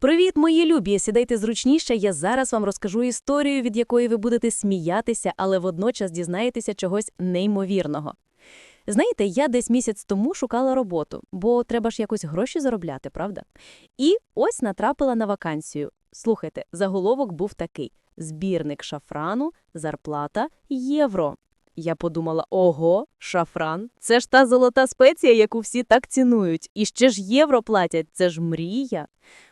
Привіт, мої любі! Сідайте зручніше. Я зараз вам розкажу історію, від якої ви будете сміятися, але водночас дізнаєтеся чогось неймовірного. Знаєте, я десь місяць тому шукала роботу, бо треба ж якось гроші заробляти, правда? І ось натрапила на вакансію. Слухайте, заголовок був такий: збірник шафрану, зарплата євро. Я подумала: ого, шафран, це ж та золота спеція, яку всі так цінують. І ще ж євро платять, це ж мрія.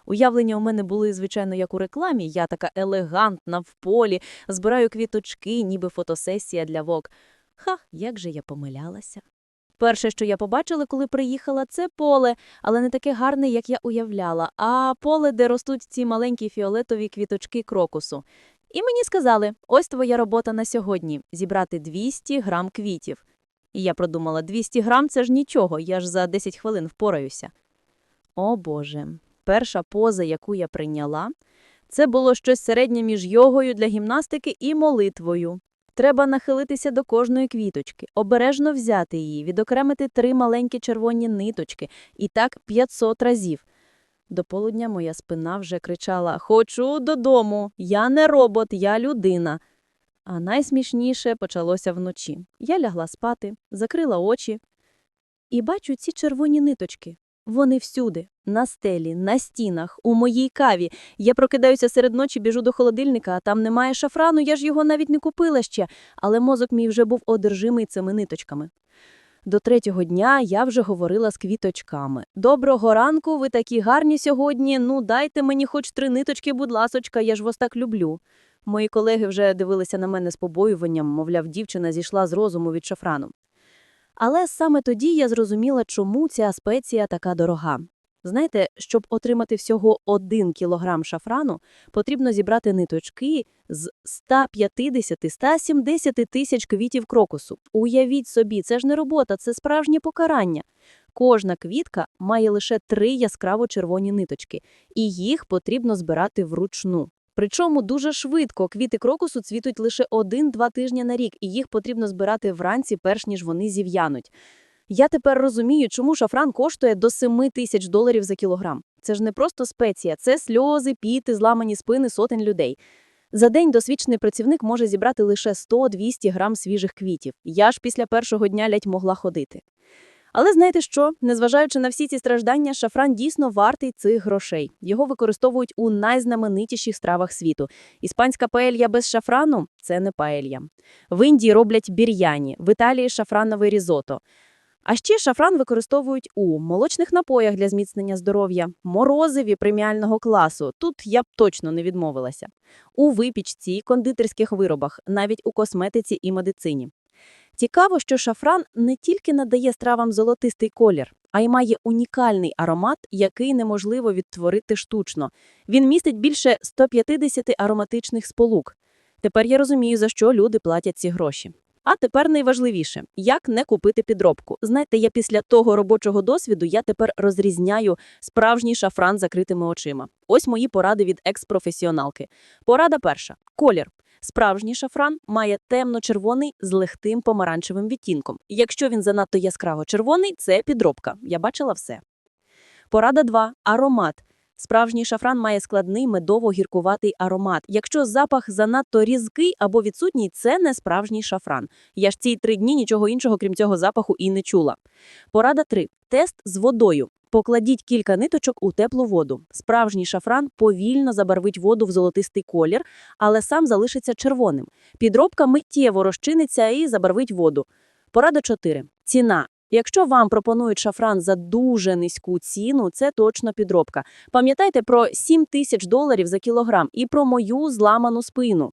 Уявлення у мене були, звичайно, як у рекламі. Я така елегантна в полі, збираю квіточки, ніби фотосесія для ВОК. Ха, як же я помилялася. Перше, що я побачила, коли приїхала, це поле, але не таке гарне, як я уявляла, а поле, де ростуть ці маленькі фіолетові квіточки крокусу. І мені сказали, ось твоя робота на сьогодні – зібрати 200 грам квітів. І я продумала, 200 грам – це ж нічого, я ж за 10 хвилин впораюся. О Боже, перша поза, яку я прийняла, це було щось середнє між йогою для гімнастики і молитвою. Треба нахилитися до кожної квіточки, обережно взяти її, відокремити три маленькі червоні ниточки, і так 500 разів. До полудня моя спина вже кричала «Хочу додому! Я не робот, я людина!» А найсмішніше почалося вночі. Я лягла спати, закрила очі і бачу ці червоні ниточки. Вони всюди, на стелі, на стінах, у моїй каві. Я прокидаюся серед ночі, біжу до холодильника, а там немає шафрану, я ж його навіть не купила ще, але мозок мій вже був одержимий цими ниточками. До третього дня я вже говорила з квіточками. Доброго ранку, ви такі гарні сьогодні. Ну, дайте мені хоч три ниточки, будь ласочка, я ж вас так люблю. Мої колеги вже дивилися на мене з побоюванням, мовляв, дівчина зійшла з розуму від шафрану. Але саме тоді я зрозуміла, чому ця спеція така дорога. Знаєте, щоб отримати всього 1 кілограм шафрану, потрібно зібрати ниточки з 150-170 тисяч квітів крокусу. Уявіть собі, це ж не робота, це справжнє покарання. Кожна квітка має лише три яскраво червоні ниточки, і їх потрібно збирати вручну. Причому дуже швидко квіти крокусу цвітуть лише один-два тижні на рік, і їх потрібно збирати вранці, перш ніж вони зів'януть. Я тепер розумію, чому шафран коштує до 7 тисяч доларів за кілограм. Це ж не просто спеція, це сльози, піти, зламані спини сотень людей. За день досвідчений працівник може зібрати лише 100-200 грам свіжих квітів. Я ж після першого дня ледь могла ходити. Але знаєте що? Незважаючи на всі ці страждання, шафран дійсно вартий цих грошей. Його використовують у найзнаменитіших стравах світу. Іспанська паелья без шафрану – це не паелья. В Індії роблять бір'яні, в Італії – шафранове різото. А ще шафран використовують у молочних напоях для зміцнення здоров'я, морозиві преміального класу. Тут я б точно не відмовилася. У випічці, кондитерських виробах, навіть у косметиці і медицині. Цікаво, що шафран не тільки надає стравам золотистий колір, а й має унікальний аромат, який неможливо відтворити штучно. Він містить більше 150 ароматичних сполук. Тепер я розумію, за що люди платять ці гроші. А тепер найважливіше – як не купити підробку. Знаєте, я після того робочого досвіду я тепер розрізняю справжній шафран закритими очима. Ось мої поради від екс-професіоналки. Порада перша – колір. Справжній шафран має темно-червоний з легким помаранчевим відтінком. Якщо він занадто яскраво червоний, це підробка. Я бачила все. Порада 2. Аромат. Справжній шафран має складний медово-гіркуватий аромат. Якщо запах занадто різкий або відсутній, це не справжній шафран. Я ж ці три дні нічого іншого, крім цього запаху, і не чула. Порада 3. Тест з водою. Покладіть кілька ниточок у теплу воду. Справжній шафран повільно забарвить воду в золотистий колір, але сам залишиться червоним. Підробка миттєво розчиниться і забарвить воду. Порада 4. Ціна. Якщо вам пропонують шафран за дуже низьку ціну, це точно підробка. Пам'ятайте про 7 тисяч доларів за кілограм і про мою зламану спину.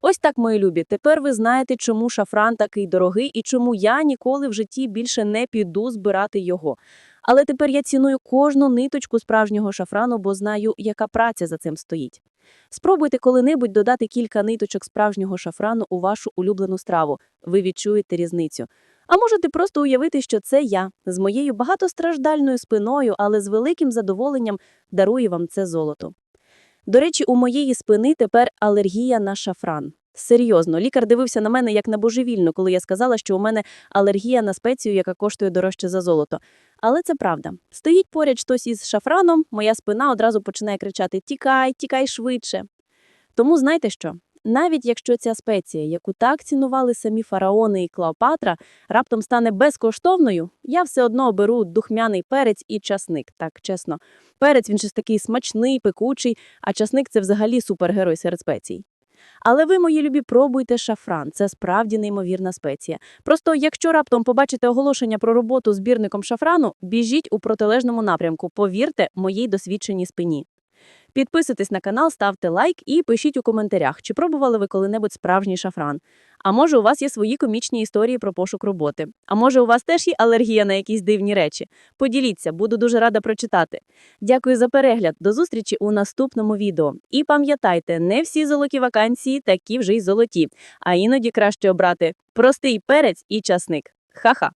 Ось так, мої любі, тепер ви знаєте, чому шафран такий дорогий і чому я ніколи в житті більше не піду збирати його. Але тепер я ціную кожну ниточку справжнього шафрану, бо знаю, яка праця за цим стоїть. Спробуйте коли-небудь додати кілька ниточок справжнього шафрану у вашу улюблену страву. Ви відчуєте різницю. А можете просто уявити, що це я з моєю багатостраждальною спиною, але з великим задоволенням дарую вам це золото. До речі, у моєї спини тепер алергія на шафран. Серйозно, лікар дивився на мене як на божевільну, коли я сказала, що у мене алергія на спецію, яка коштує дорожче за золото. Але це правда. Стоїть поряд хтось із шафраном, моя спина одразу починає кричати: Тікай, тікай швидше. Тому знаєте що? Навіть якщо ця спеція, яку так цінували самі фараони і Клеопатра, раптом стане безкоштовною, я все одно оберу духмяний перець і часник, так чесно. Перець він щось такий смачний, пекучий, а часник це взагалі супергерой серед спецій. Але ви, мої любі, пробуйте шафран. Це справді неймовірна спеція. Просто якщо раптом побачите оголошення про роботу збірником шафрану, біжіть у протилежному напрямку. Повірте моїй досвідченій спині. Підписуйтесь на канал, ставте лайк і пишіть у коментарях, чи пробували ви коли-небудь справжній шафран. А може, у вас є свої комічні історії про пошук роботи. А може, у вас теж є алергія на якісь дивні речі. Поділіться, буду дуже рада прочитати. Дякую за перегляд. До зустрічі у наступному відео. І пам'ятайте, не всі золоті вакансії такі вже й золоті, а іноді краще обрати простий перець і часник. Ха-ха!